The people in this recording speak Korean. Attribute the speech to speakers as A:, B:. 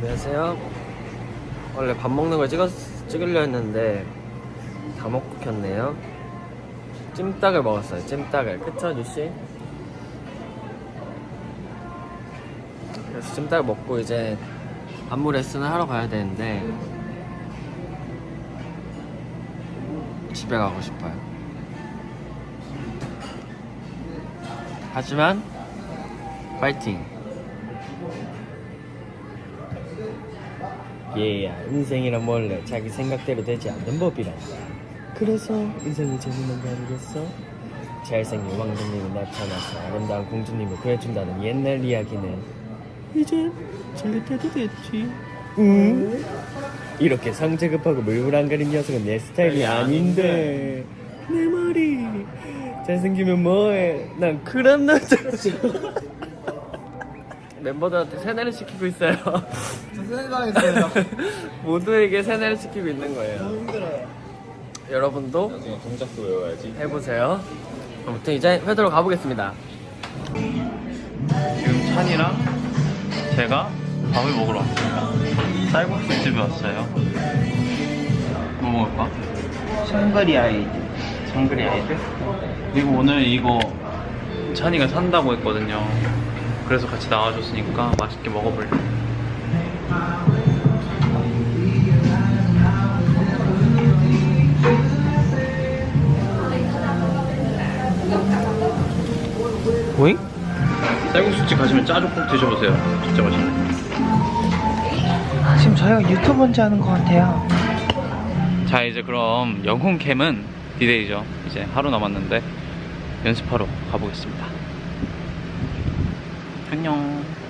A: 안녕하세요. 원래 밥 먹는 걸 찍었, 찍으려 했는데 다 먹고 켰네요. 찜닭을 먹었어요. 찜닭을. 그쵸, 주씨? 그래서 찜닭 먹고 이제 안무 레슨을 하러 가야 되는데 집에 가고 싶어요. 하지만 파이팅! 얘야 인생이란 원래 자기 생각대로 되지 않는 법이란다 그래서 인생이 재밌는 거 아니겠어? 잘생긴 왕자님이 나타나서 아름다운 공주님을 구해준다는 옛날 이야기는 이제 잘릴 때도 됐지. 응? 이렇게 성재 급하고 물불안 가린 녀석은 내 스타일이 아닌데. 내 머리 잘생기면 뭐해? 난 그런 남자지 멤버들한테 세뇌를 시키고 있어요
B: 세상에서요.
A: 모두에게 세뇌를 시키고 있는 거예요
B: 힘들어요.
A: 여러분도
C: 나중에 동작도 외워야지.
A: 해보세요 아무튼 이제 회도로 가보겠습니다
D: 지금 찬이랑 제가 밥을 먹으러 왔습니다. 쌀국수 집에 왔어요. 뭐 먹을까?
B: 샹그리 아이드.
D: 정글이 아이들? 그리고 오늘 이거 찬이가 산다고 했거든요. 그래서 같이 나와줬으니까 맛있게 먹어볼래.
A: 오잉?
D: 쌀국수집 가시면 짜조 꼭 드셔보세요. 진짜 맛있네.
B: 지금 저희가 유튜브인지 하는 것 같아요.
D: 자 이제 그럼 영혼 캠은 디데이죠. 이제 하루 남았는데 연습하러 가보겠습니다. 안녕.